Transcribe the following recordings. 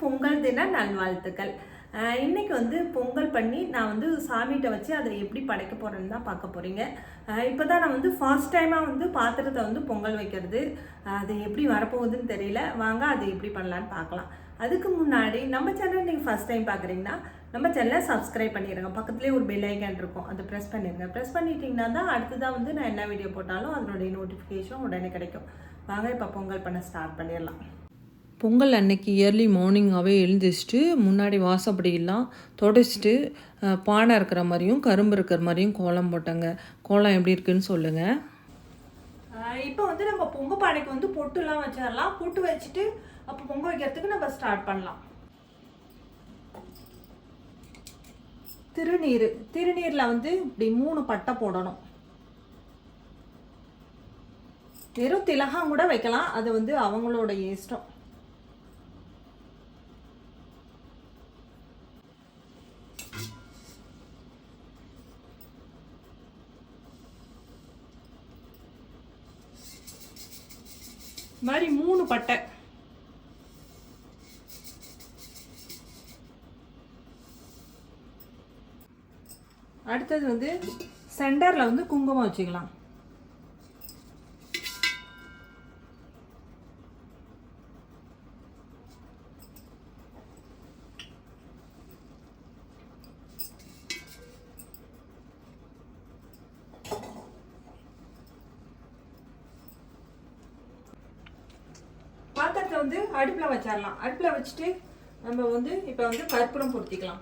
பொங்கல் தின நல்வாழ்த்துக்கள். இன்றைக்கி வந்து பொங்கல் பண்ணி நான் வந்து சாமிகிட்ட வச்சு அதை எப்படி படைக்க போகிறேன்னு தான் பார்க்க போகிறீங்க இப்போ தான் நான் வந்து ஃபர்ஸ்ட் டைமாக வந்து பாத்திரத்தை வந்து பொங்கல் வைக்கிறது. அது எப்படி வரப்போகுதுன்னு தெரியல. வாங்க அது எப்படி பண்ணலான்னு பார்க்கலாம். அதுக்கு முன்னாடி நம்ம சேனல் நீங்கள் ஃபர்ஸ்ட் டைம் பார்க்குறீங்கன்னா நம்ம சேனலை சப்ஸ்கிரைப் பண்ணிடுங்க பக்கத்துலேயே ஒரு பெல் ஐக்கான் இருக்கும். அதை ப்ரெஸ் பண்ணிடுங்க ப்ரெஸ் பண்ணிட்டீங்கன்னா தான் அடுத்ததாக வந்து நான் என்ன வீடியோ போட்டாலும் அதனுடைய நோட்டிஃபிகேஷன் உடனே கிடைக்கும். வாங்க இப்போ பொங்கல் பண்ண ஸ்டார்ட் பண்ணிடலாம். பொங்கல் அன்னைக்கு இயர்லி மார்னிங்காகவே எழுந்திரிச்சிட்டு முன்னாடி வாசப்படியெல்லாம் தொடச்சிட்டு பானை இருக்கிற மாதிரியும் கரும்பு இருக்கிற மாதிரியும் கோலம் போட்டாங்க. கோலம் எப்படி இருக்குன்னு சொல்லுங்கள் இப்போ வந்து நம்ம பொங்க பானைக்கு வந்து பொட்டுலாம் வச்சிடலாம் பொட்டு வச்சுட்டு அப்போ பொங்க வைக்கிறதுக்கு நம்ம ஸ்டார்ட் பண்ணலாம். திருநீர் திருநீரில் வந்து இப்படி மூணு பட்டை போடணும். வெறும் திலகம் கூட வைக்கலாம். அது வந்து அவங்களோட இஷ்டம் இந்த மாதிரி மூணு பட்டை அடுத்தது வந்து சென்டரில் வந்து குங்குமம் வச்சுக்கலாம். பாத்திரத்தை வந்து அடுப்பில் வச்சிடலாம் அடுப்பில் வச்சுட்டு நம்ம வந்து இப்போ வந்து கற்பூரம் பொருத்திக்கலாம்.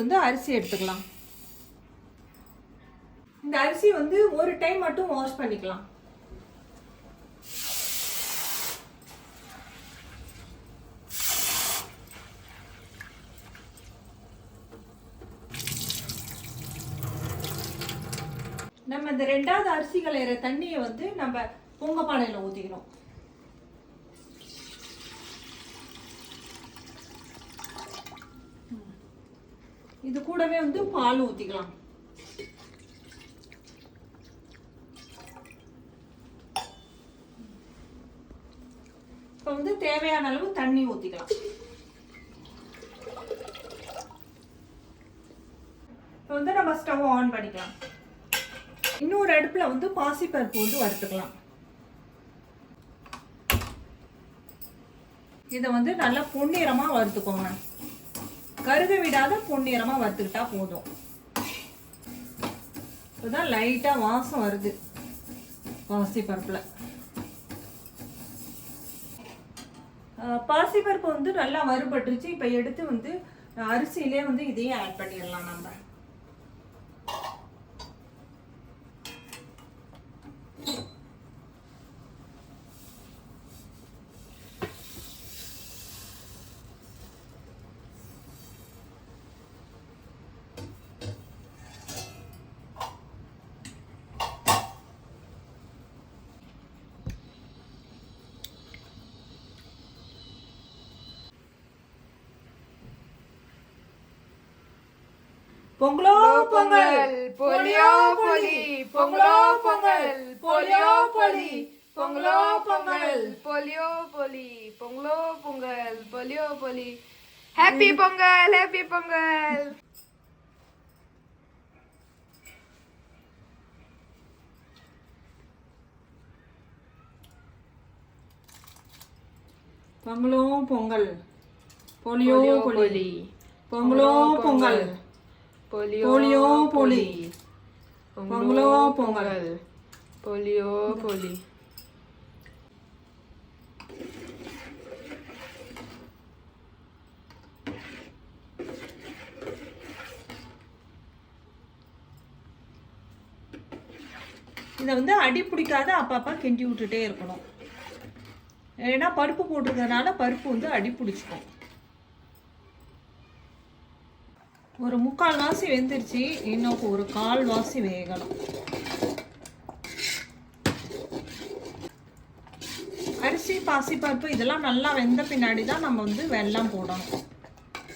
வந்து அரிசி எடுத்துக்கலாம். இந்த அரிசி வந்து ஒரு டைம் மட்டும் வாஷ் பண்ணிக்கலாம். நம்ம இந்த ரெண்டாவது அரிசி கலையிற தண்ணியை வந்து நம்ம பொங்க பானையில் ஊற்றிக்கணும் இது கூடவே வந்து பால் ஊத்திக்கலாம். இப்போ வந்து தேவையான அளவு தண்ணி ஊத்திக்கலாம். இப்போ வந்து நம்ம ஸ்டவ் ஆன் பண்ணிக்கலாம். இன்னொரு அடுப்புல வந்து பாசிப்பருப்பு வந்து வறுத்துக்கலாம். இதை வந்து நல்லா பொன்னிறமாக வறுத்துக்கோங்க. கருக விடாத பொன்னிறமா வறுத்துக்கிட்டா போதும். இப்போதான் லைட்டா வாசம் வருது. பாசி பருப்புல. பாசி பருப்பு வந்து நல்லா வறுபட்டுருச்சு. இப்போ எடுத்து வந்து அரிசியிலே வந்து இதையும் ஆட் பண்ணிடலாம் நம்ம. பொங்கலோ பொங்கல். போலியோ போலி. பொங்கலோ பொங்கல். போலியோ போலி. பொங்கலோ பொங்கல். போலியோ போலி. பொங்கலோ பொங்கல். போலியோ போலி. ஹாப்பி பொங்கல். ஹாப்பி பொங்கல். பொங்கலோ பொங்கல். போலியோ பொலி. பொங்கலோ. பொங்கல். போலியோ பொலி. பொங்கலோ. பொங்கல் போலியோ போலி. இதை வந்து அடி பிடிக்காத அப்பப்போ கிண்டி விட்டுட்டே இருக்கணும். ஏன்னா பருப்பு போட்டிருக்கறனால பருப்பு வந்து அடி பிடிச்சிக்கும். ஒரு முக்கால் வாசி வெந்துருச்சு. இன்னும் ஒரு கால் வாசி வேகணும். அரிசி பாசிப்பருப்பு இதெல்லாம் நல்லா வெந்த பின்னாடி தான் நம்ம வந்து வெள்ளம் போடணும்.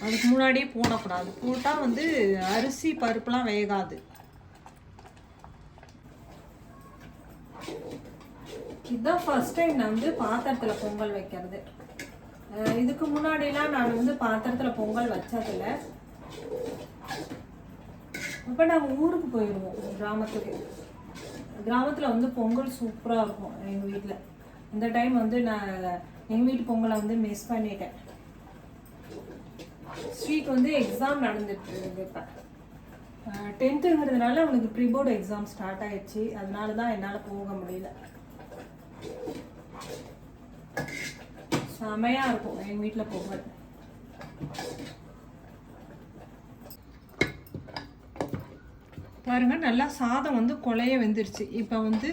அதுக்கு முன்னாடியே போடக்கூடாது. போட்டால் வந்து அரிசி பருப்புலாம் வேகாது. இதுதான் ஃபஸ்ட் டைம் நான் வந்து பாத்திரத்தில் பொங்கல் வைக்கிறது. இதுக்கு முன்னாடிலாம் நான் வந்து பாத்திரத்தில் பொங்கல் வச்சதில்ல. அப்போ நாங்கள் ஊருக்கு போயிடுவோம் கிராமத்துக்கு. கிராமத்தில் வந்து பொங்கல் சூப்பராக இருக்கும் எங்கள் வீட்டில் இந்த டைம் வந்து நான் எங்கள் வீட்டு பொங்கலை வந்து மிஸ் பண்ணிட்டேன். ஸ்வீட் வந்து எக்ஸாம் நடந்துட்டு இருக்கு இப்போ. டென்த்துங்கிறதுனால அவனுக்கு ப்ரீபோர்டு எக்ஸாம் ஸ்டார்ட் ஆயிடுச்சு. அதனால தான் என்னால் போக முடியல. செமையாக இருக்கும் எங்கள் வீட்டில் பொங்கல் பாருங்க நல்லா சாதம் வந்து கொலைய வெந்துருச்சு. இப்போ வந்து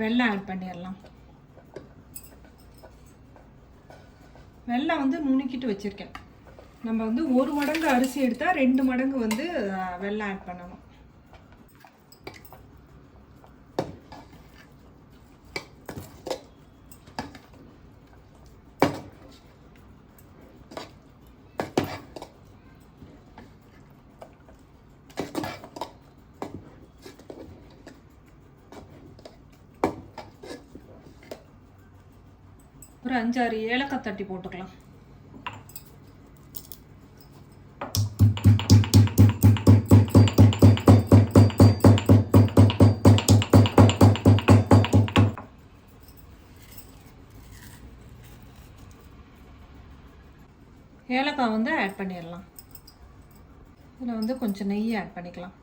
வெள்ளம் ஆட் பண்ணிடலாம். வெள்ளம் வந்து நுணுக்கிட்டு வச்சுருக்கேன். நம்ம வந்து ஒரு மடங்கு அரிசி எடுத்தால் ரெண்டு மடங்கு வந்து வெள்ளம் ஆட் பண்ணணும். ஒரு அஞ்சாறு ஏலக்காய் தட்டி போட்டுக்கலாம். ஏலக்காய் வந்து ஆட் பண்ணிடலாம். இதில் வந்து கொஞ்சம் நெய் ஆட் பண்ணிக்கலாம்.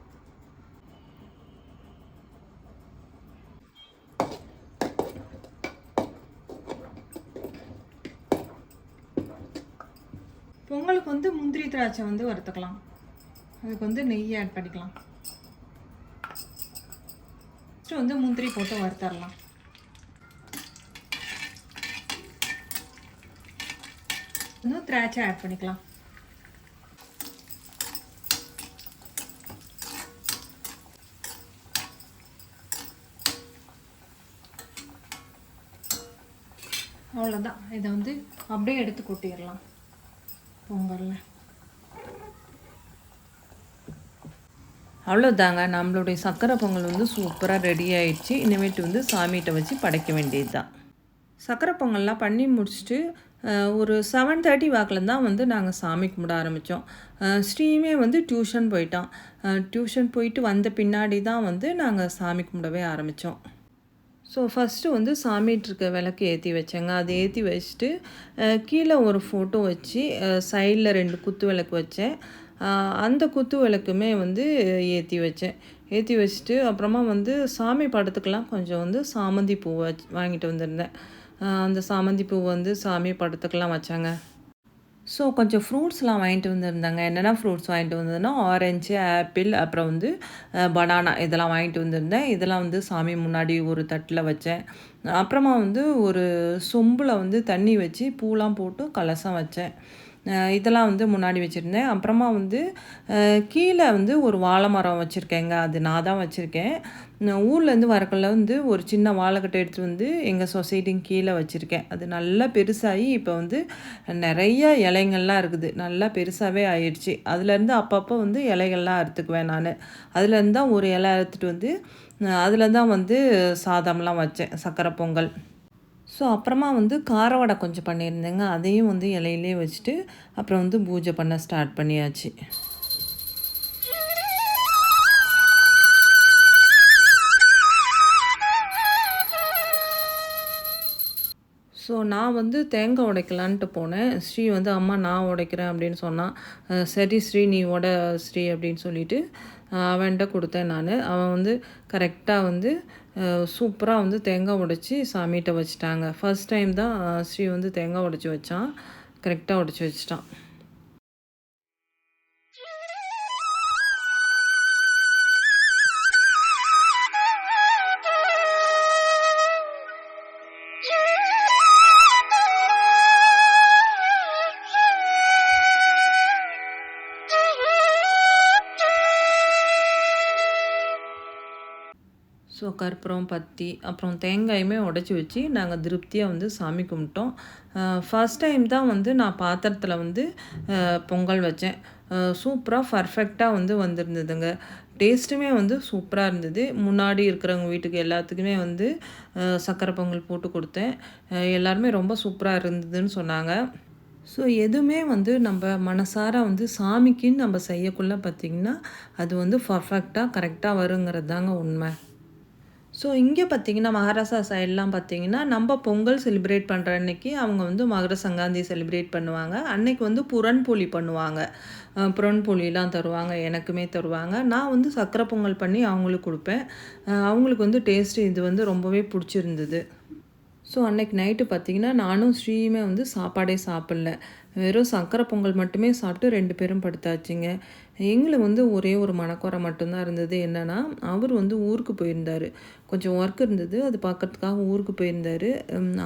பொங்கலுக்கு வந்து முந்திரி திராட்சை வந்து வறுத்துக்கலாம். அதுக்கு வந்து நெய் ஆட் பண்ணிக்கலாம். ஃபஸ்ட்டு வந்து முந்திரி போட்டு வறுத்தரலாம். இன்னும் திராட்சை ஆட் பண்ணிக்கலாம். அவ்வளோதான் இதை வந்து அப்படியே எடுத்து கொட்டிடலாம். பொங்கலில். அவ்வளோதாங்க நம்மளுடைய சக்கரை பொங்கல் வந்து சூப்பராக ரெடி ஆயிடுச்சு. இனிமேட்டு வந்து சாமிகிட்ட வச்சு படைக்க வேண்டியது தான் சக்கரை பொங்கல்லாம் பண்ணி முடிச்சுட்டு ஒரு செவன் தேர்ட்டி வாக்கில் தான் வந்து நாங்கள் சாமி கும்பிட ஆரம்பித்தோம் ஸ்ரீமே வந்து டியூஷன் போயிட்டான். டியூஷன் போயிட்டு வந்த பின்னாடி தான் வந்து நாங்கள் சாமி கும்பிடவே ஆரம்பித்தோம் ஸோ ஃபஸ்ட்டு வந்து சாமிகிட்ட இருக்க விளக்கு ஏற்றி வச்சேங்க. அதை ஏற்றி வச்சுட்டு கீழே ஒரு ஃபோட்டோ வச்சு சைடில் ரெண்டு குத்து விளக்கு வச்சேன். அந்த குத்து விளக்குமே வந்து ஏற்றி வச்சேன். ஏற்றி வச்சுட்டு அப்புறமா வந்து சாமி படத்துக்கெலாம் கொஞ்சம் வந்து சாமந்தி பூ வச் வாங்கிட்டு வந்திருந்தேன். அந்த சாமந்தி பூ வந்து சாமி படத்துக்கெலாம் வச்சாங்க. ஸோ கொஞ்சம் ஃப்ரூட்ஸ்லாம் வாங்கிட்டு வந்திருந்தாங்க. என்னென்ன ஃப்ரூட்ஸ் வாங்கிட்டு வந்ததுன்னா ஆரஞ்சு ஆப்பிள் அப்புறம் வந்து பனானா இதெல்லாம் வாங்கிட்டு வந்திருந்தேன். இதெல்லாம் வந்து சாமி முன்னாடி ஒரு தட்டில் வச்சேன். அப்புறமா வந்து ஒரு சொம்பில் வந்து தண்ணி வச்சு பூலாம் போட்டு கலசம் வச்சேன். இதெல்லாம் வந்து முன்னாடி வச்சுருந்தேன். அப்புறமா வந்து கீழே வந்து ஒரு வாழை மரம் வச்சுருக்கேங்க. அது நான் தான் வச்சுருக்கேன். ஊர்லேருந்து வரக்குள்ள வந்து ஒரு சின்ன வாழைக்கட்டை எடுத்து வந்து எங்கள் சொசைட்டிக்கு கீழே வச்சுருக்கேன். அது நல்லா பெருசாகி இப்போ வந்து நிறைய இலைங்கள்லாம் இருக்குது. நல்லா பெருசாகவே ஆயிடுச்சு. அதுலேருந்து அப்பப்போ வந்து இலைகள்லாம் அறுத்துக்குவேன் நான். அதுலேருந்து தான் ஒரு இலை அறுத்துட்டு வந்து அதில் தான் வந்து சாதம்லாம் வச்சேன். சக்கரை பொங்கல். ஸோ அப்புறமா வந்து கார வடை கொஞ்சம் பண்ணியிருந்தேங்க. அதையும் வந்து இலையிலே வச்சுட்டு அப்புறம் வந்து பூஜை பண்ண ஸ்டார்ட் பண்ணியாச்சு. ஸோ நான் வந்து தேங்காய் உடைக்கலான்ட்டு போனேன். ஸ்ரீ வந்து அம்மா நான் உடைக்கிறேன் அப்படின்னு சொன்னான் சரி ஸ்ரீ நீ உட ஸ்ரீ அப்படின்னு சொல்லிட்டு அவன்கிட்ட கொடுத்தேன் நான். அவன் வந்து கரெக்டாக வந்து சூப்பராக வந்து தேங்காய் உடைச்சி சாமிகிட்ட வச்சுட்டாங்க. ஃபர்ஸ்ட் டைம் தான் ஸ்ரீ வந்து தேங்காய் உடைச்சி வச்சான். கரெக்டாக உடைச்சி வச்சிட்டான். ஸோ கற்பூரம் பத்தி அப்புறம் தேங்காயுமே உடச்சி வச்சு நாங்கள் திருப்தியாக வந்து சாமி கும்பிட்டோம். ஃபஸ்ட் டைம் தான் வந்து நான் பாத்திரத்தில் வந்து பொங்கல் வச்சேன். சூப்பராக பர்ஃபெக்டாக வந்து வந்திருந்ததுங்க. டேஸ்ட்டுமே வந்து சூப்பராக இருந்தது. முன்னாடி இருக்கிறவங்க வீட்டுக்கு எல்லாத்துக்குமே வந்து சக்கரை பொங்கல் போட்டு கொடுத்தேன். எல்லாருமே ரொம்ப சூப்பராக இருந்ததுன்னு சொன்னாங்க. ஸோ எதுவுமே வந்து நம்ம மனசார வந்து சாமிக்குன்னு நம்ம செய்யக்குள்ள பார்த்திங்கன்னா அது வந்து பர்ஃபெக்டாக கரெக்டாக வருங்கிறது தாங்க உண்மை. ஸோ இங்கே பார்த்தீங்கன்னா மகாராஷ்டிரா சைட்லாம் பார்த்தீங்கன்னா நம்ம பொங்கல் செலிப்ரேட் பண்ணுற அன்னைக்கு அவங்க வந்து மகர சங்காந்தி செலிப்ரேட் பண்ணுவாங்க. அன்னைக்கு வந்து புறன்போலி பண்ணுவாங்க. அஹ் புறன்போலிலாம் தருவாங்க எனக்குமே தருவாங்க. நான் வந்து சக்கரை பொங்கல் பண்ணி அவங்களுக்கு கொடுப்பேன். அவங்களுக்கு வந்து டேஸ்ட்டு இது வந்து ரொம்பவே பிடிச்சிருந்தது. ஸோ அன்னைக்கு நைட்டு பார்த்தீங்கன்னா நானும் ஸ்ரீயுமே வந்து சாப்பாடே சாப்பிடல. வெறும் சக்கரை பொங்கல் மட்டுமே சாப்பிட்டு ரெண்டு பேரும் படுத்தாச்சுங்க. எங்களை வந்து ஒரே ஒரு மனக்குறை மட்டும்தான் இருந்தது. என்னென்னா அவர் வந்து ஊருக்கு போயிருந்தார். கொஞ்சம் ஒர்க் இருந்தது. அது பார்க்கறதுக்காக ஊருக்கு போயிருந்தார்.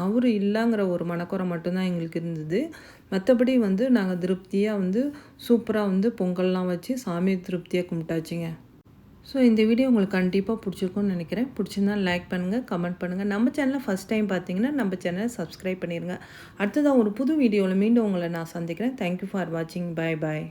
அவர் இல்லைங்கிற ஒரு மனக்குறை மட்டும்தான் எங்களுக்கு இருந்தது. மற்றபடி வந்து நாங்கள் திருப்தியாக வந்து சூப்பராக வந்து பொங்கல்லாம் வச்சு சாமியை திருப்தியாக கும்பிட்டாச்சுங்க. ஸோ இந்த வீடியோ உங்களுக்கு கண்டிப்பாக பிடிச்சிருக்கும்னு நினைக்கிறேன். பிடிச்சிருந்தா லைக் பண்ணுங்கள் கமெண்ட் பண்ணுங்கள் நம்ம சேனலை ஃபஸ்ட் டைம் பார்த்தீங்கன்னா நம்ம சேனலை சப்ஸ்கிரைப் பண்ணிடுங்க அடுத்ததாக ஒரு புது வீடியோவில் மீண்டும் உங்களை நான் சந்திக்கிறேன். தேங்க்யூ ஃபார் வாட்சிங் பை பாய்